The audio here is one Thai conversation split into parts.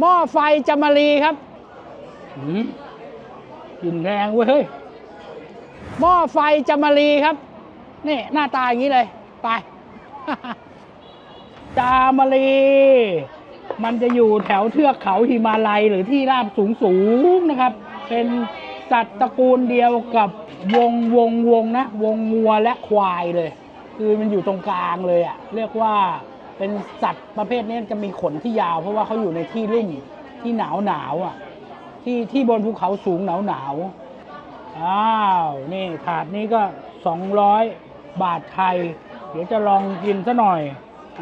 หม้อไฟจามารีครับอืมกลิ่นแรงเว้ยเฮ้ยหม้อไฟจามารีครับ นี่หน้าตาอย่างนี้เลย ไป จามารี มันจะอยู่แถวเทือกเขาหิมาลัยหรือที่ราบสูงสูงๆนะครับ เป็นสัตว์ตระกูลเดียวกับวงวงวงนะ วงงัวและควายเลย คือมันอยู่ตรงกลางเลยอะ่ะเรียกว่า เป็นสัตว์ประเภทนี้จะมีขนที่ยาว เพราะว่าเขาอยู่ในที่รุ่มที่หนาวหนาวอะ ที่ที่บนภูเขาสูงหนาวหนาวอ้าวนี่ถาดนี้ก็200บาทไทย เดี๋ยวจะลองกินซะหน่อย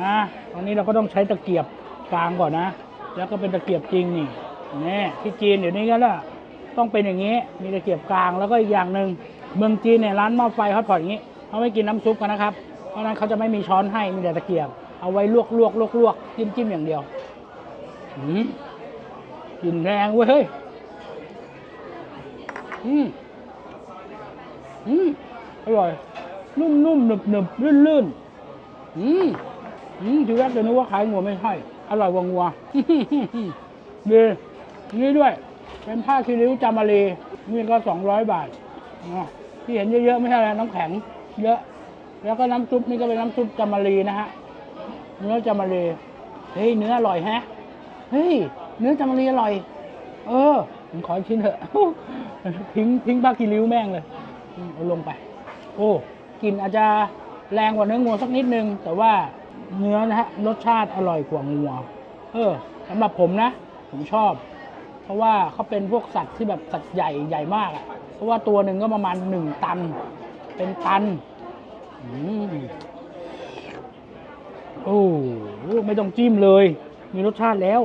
อะตอนนี้เราก็ต้องใช้ตะเกียบกลางก่อนนะ แล้วก็เป็นตะเกียบจริงนี่นี่ที่จีนเดี๋ยวนี้ก็ละต้องเป็นอย่างนี้ มีตะเกียบกลางแล้วก็อีกอย่างหนึ่งเมืองจีนเนี่ยร้านหม้อไฟฮอตพอตอย่างนี้เขาไม่กินน้ำซุปกันนะครับ เพราะนั้นเขาจะไม่มีช้อนให้มีแต่ตะเกียบ เอาไว้ลวกลวกลวกลวกจิ้มจิ้มอย่างเดียวอืมกลิ่นแรงเว้ยเฮ้ยอืมอืมอร่อย นุ่มนุ่มหนึบหนึบลื่นลื่นอืมอืมทีแรกจะนึกว่าขายงัวไม่ใช่ อร่อยกว่างัวดีนี่ด้วย เป็นผ้าคีริ้วจามารีนี่ก็สองร้อยบาทอะที่เห็นเยอะๆไม่ใช่อะไรน้ำแข็ง เยอะ แล้วก็น้ำซุปนี่ก็เป็นน้ำซุปจามารีนะฮะ เนื้อจามารีเฮ้ยเนื้ออร่อยแฮะเฮ้ยเนื้อจามารีอร่อย เออผมขออีกชิ้นเถอะทิ้งทิ้งผ้าคีริ้วแม่งเลยอืมเอาลงไป โอ้กลิ่นอาจจะแรงกว่าเนื้องัวสักนิดนึง แต่ว่าเนื้อนะฮะรสชาติอร่อยกว่างัว เออสำหรับผมนะ ผมชอบ เพราะว่าเขาเป็นพวกสัตว์ที่แบบสัตว์ใหญ่ใหญ่มากอะ่ะเพราะว่าตัวหนึ่งก็ประมาณหนึ่งตัน เป็นตัน อืมโอ้โห ไม่ต้องจิ้มเลย มีรสชาติแล้ว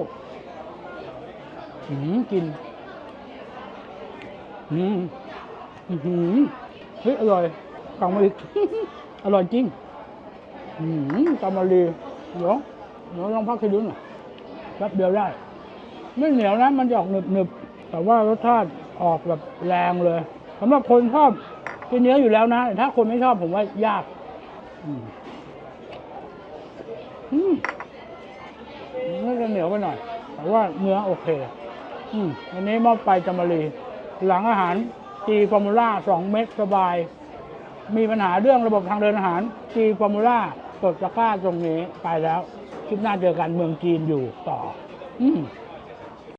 อืมกินอืมอื้อหือเฮ้ยอร่อยกลังมาอีกอร่อยจริงอืมจามารีเดี๋ยวเดี๋ยวลองพักให้ดูหน่อยแป๊บเดียวได้ ไม่เหนียวนะ มันจะออกหนึบหนึบแต่ว่ารสชาติออกแบบแรงเลยสำหรับคนชอบกินเนื้ออยู่แล้วนะแต่ถ้าคนไม่ชอบผมว่ายาก อืมอืมน่าจะเหนียวไปหน่อย แต่ว่าเนื้อโอเค อืมอันนี้มอบไปจามารีหลังอาหารจีฟอร์มูล่าสองเม็ดสบาย มีปัญหาเรื่องระบบทางเดินอาหารจีฟอร์มูล่ากดตะกร้าตรงนี้ไปแล้ว คลิปหน้าเจอกันเมืองจีนอยู่ต่อ อืม